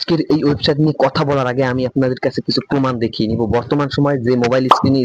আজকের এই ওয়েবসাইট নিয়ে কথা বলার আগে আমি আপনাদের কাছে কিছু প্রমাণ দেখিয়ে নিব। বর্তমান সময়ে যে মোবাইল স্ক্রিনে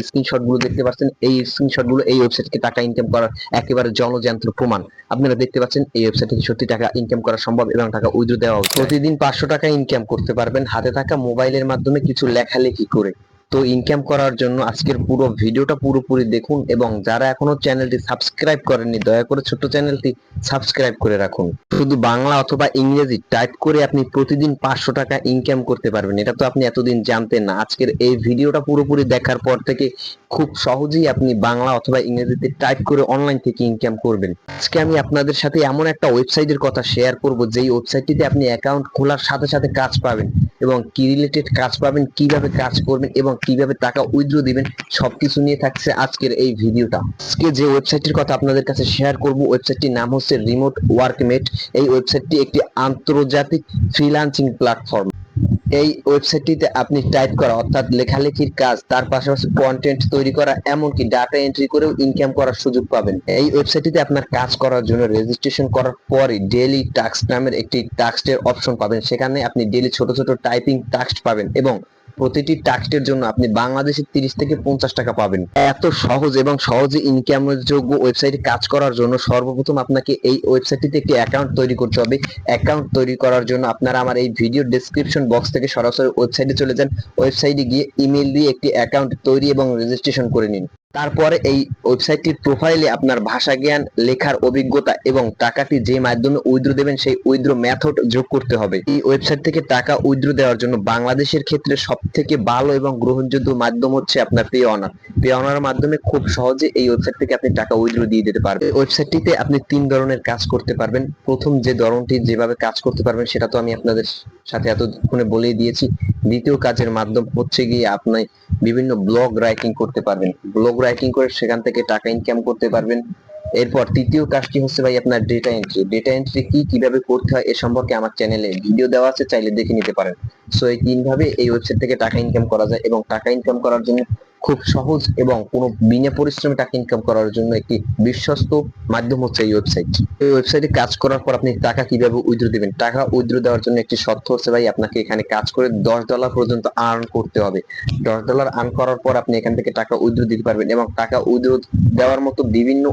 গুলো দেখতে পাচ্ছেন, এই স্ক্রিনশটগুলো এই ওয়েবসাইট থেকে টাকা ইনকাম করার একেবারে জলযন্ত্র প্রমাণ। আপনারা দেখতে পাচ্ছেন, এই ওয়েবসাইট থেকে সত্যি টাকা ইনকাম করা সম্ভব এবং টাকা উইথড্র দেওয়া প্রতিদিন পাঁচশো টাকা ইনকাম করতে পারবেন। হাতে থাকা মোবাইলের মাধ্যমে কিছু লেখালেখি করে। তো ইনকাম করার জন্য আজকের পুরো ভিডিওটা পুরোপুরি দেখুন এবং যারা এখনও চ্যানেলটি সাবস্ক্রাইব করেননি, দয়া করে ছোট্ট চ্যানেলটি সাবস্ক্রাইব করে রাখুন। শুধু বাংলা অথবা ইংরেজি টাইপ করে আপনি প্রতিদিন পাঁচশো টাকা ইনকাম করতে পারবেন। এটা তো আপনি এতদিন জানতেন না। আজকের এই ভিডিওটা পুরোপুরি দেখার পর থেকে খুব সহজেই আপনি বাংলা অথবা ইংরেজিতে টাইপ করে অনলাইন থেকে ইনকাম করবেন। আজকে আমি আপনাদের সাথে এমন একটা ওয়েবসাইটের কথা শেয়ার করব, যেই ওয়েবসাইটটিতে আপনি অ্যাকাউন্ট খোলার সাথে সাথে কাজ পাবেন। এবং কি রিলেটেড কাজ পাবেন, কীভাবে কাজ করবেন এবং কীভাবে টাকা উইথড্র দিবেন, সবকিছু নিয়ে থাকছে আজকের এই ভিডিওটা। আজকে যে ওয়েবসাইটটির কথা আপনাদের কাছে শেয়ার করব ওয়েবসাইটটির নাম হচ্ছে রিমোট ওয়ার্কমেট এই ওয়েবসাইটটি একটি আন্তর্জাতিক ফ্রিলান্সিং প্ল্যাটফর্ম এই ওয়েবসাইটটিতে আপনি টাইপ করা, অর্থাৎ লেখালেখির কাজ, তার পাশাপাশি কন্টেন্ট তৈরি করা, এমনকি ডাটা এন্ট্রি করেও ইনকাম করার সুযোগ পাবেন। এই ওয়েবসাইটটিতে আপনার কাজ করার জন্য রেজিস্ট্রেশন করার পরে ডেইলি টাস্ক নামের একটি টাস্কের অপশন পাবেন। সেখানে আপনি ডেইলি ছোট ছোট টাইপিং টাস্ক পাবেন এবং প্রতিটি টাস্কের জন্য আপনি বাংলাদেশে তিরিশ থেকে পঞ্চাশ টাকা পাবেন। এত সহজ এবং সহজে ইনকামের যোগ্য ওয়েবসাইটে কাজ করার জন্য সর্বপ্রথম আপনাকে এই ওয়েবসাইটটিতে একটি অ্যাকাউন্ট তৈরি করতে হবে। অ্যাকাউন্ট তৈরি করার জন্য আপনারা আমার এই ভিডিও ডেসক্রিপশন বক্স থেকে সরাসরি ওয়েবসাইটে চলে যান। ওয়েবসাইটে গিয়ে ইমেল দিয়ে একটি অ্যাকাউন্ট তৈরি এবং রেজিস্ট্রেশন করে নিন। তারপরে এই ওয়েবসাইটটির প্রোফাইলে আপনার ভাষা জ্ঞান, লেখার অভিজ্ঞতা এবং টাকাটি যে মাধ্যমে উইথড্র দেবেন সেই উইথড্র মেথড যোগ করতে হবে। এই ওয়েবসাইট থেকে টাকা উইথড্র দেওয়ার জন্য বাংলাদেশের ক্ষেত্রে সব থেকে ভালো এবং গ্রহণযোগ্য মাধ্যম হচ্ছে আপনার পে অনার পে অনার মাধ্যমে খুব সহজে এই ওয়েবসাইট থেকে আপনি টাকা উইথড্র দিয়ে দিতে পারবেন। ওয়েবসাইটটিতে আপনি তিন ধরনের কাজ করতে পারবেন। প্রথম যে ধরনটি যেভাবে কাজ করতে পারবেন সেটা তো আমি আপনাদের সাথে এতক্ষণে বলেই দিয়েছি। দ্বিতীয় কাজের মাধ্যম হচ্ছে গিয়ে আপনি বিভিন্ন ব্লগ রাইটিং করতে পারবেন। ব্লগ রাইটিং করে সেখান থেকে টাকা ইনকাম করতে পারবেন। এরপর তৃতীয় কাজটি হচ্ছে ভাই আপনার ডেটা এন্ট্রি ডেটা এন্ট্রি কি কীভাবে করতে হয় এ সম্পর্কে আমার চ্যানেলে ভিডিও দেওয়া আছে, চাইলে দেখে নিতে পারেন। সো এই তিন ভাবে এই ওয়েবসাইট থেকে টাকা ইনকাম করা যায় এবং টাকা ইনকাম করার জন্য খুব সহজ এবং কোনো বিনা পরিশ্রমে টাকা ইনকাম করার জন্য একটি বিশ্বস্ত মাধ্যম হচ্ছে এই ওয়েবসাইট এই ওয়েবসাইটে কাজ করার পর আপনি টাকা কীভাবে উইথড্র দিবেন? টাকা উইথড্র দেওয়ার জন্য একটি শর্ত হচ্ছে ভাই, আপনাকে এখানে কাজ করে দশ ডলার পর্যন্ত আর্ন করতে হবে। দশ ডলার আর্ন করার পর আপনি এখান থেকে টাকা উইথড্র দিতে পারবেন এবং টাকা উইথড্র দেওয়ার মতো বিভিন্ন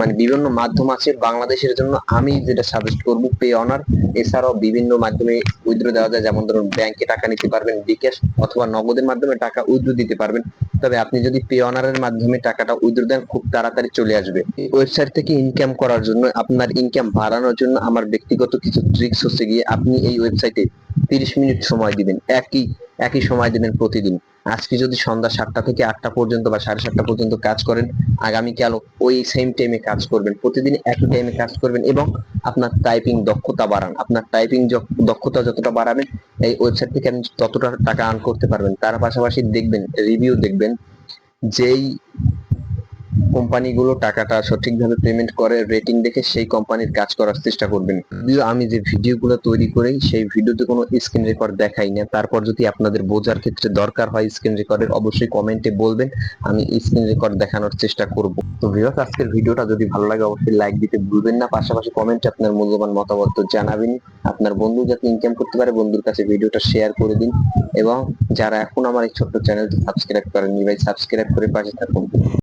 মানে বিভিন্ন মাধ্যম আছে। বাংলাদেশের জন্য আমি যেটা সাজেস্ট করব পে অনার এছাড়াও বিভিন্ন মাধ্যমে উইথড্র দেওয়া যায়। যেমন ধরুন ব্যাংকে টাকা নিতে পারবেন, বিকাশ অথবা নগদের মাধ্যমে টাকা উইথড্র দিতে পারবেন। তবে আপনি যদি পে অনারের মাধ্যমে টাকাটা উইথড্র দেন, খুব তাড়াতাড়ি চলে আসবে। এই ওয়েবসাইট থেকে ইনকাম করার জন্য, আপনার ইনকাম বাড়ানোর জন্য আমার ব্যক্তিগত কিছু ট্রিক্স হচ্ছে গিয়ে আপনি এই ওয়েবসাইটে তিরিশ মিনিট সময় দিবেন। একই একই সময় দিবেন প্রতিদিন। আজকে যদি সন্ধ্যা সাতটা থেকে আটটা পর্যন্ত বা সাড়ে সাতটা পর্যন্ত কাজ করেন, আগামী আগামীকাল ওই সেম টাইমে কাজ করবেন। প্রতিদিন একই টাইমে কাজ করবেন এবং আপনার টাইপিং দক্ষতা বাড়ান। আপনার টাইপিং দক্ষতা যতটা বাড়াবেন, এই ওয়েবসাইট থেকে আপনি ততটা টাকা আর্ন করতে পারবেন, তার পাশাপাশি দেখবেন রিভিউ দেখবেন, যেই কোম্পানিগুলো টাকাটা সঠিকভাবে পেমেন্ট করে রেটিং দেখে সেই কোম্পানির কাজ করার চেষ্টা করবেন। যদিও আমি যে ভিডিওগুলো তৈরি করি সেই ভিডিওতে কোনো স্ক্রিন রেকর্ড দেখাই না। তারপর যদি আপনাদের বোঝার ক্ষেত্রে দরকার হয় স্ক্রিন রেকর্ডের অবশ্যই কমেন্টে বলবেন। আমি স্ক্রিন রেকর্ড দেখানোর চেষ্টা করব। তো ভিউয়ার্স আজকের ভিডিওটা যদি ভালো লাগে অবশ্যই লাইক দিতে ভুলবেন না। পাশাপাশি কমেন্টে আপনার মূল্যবান মতামত তো জানাবেন। আপনার বন্ধু যাতে ইনকাম করতে পারে বন্ধুর কাছে ভিডিওটা শেয়ার করে দিন। এবং যারা এখন আমার এই ছোট্ট চ্যানেলটি সাবস্ক্রাইব করেননি ভাই সাবস্ক্রাইব করে পাশে থাকুন।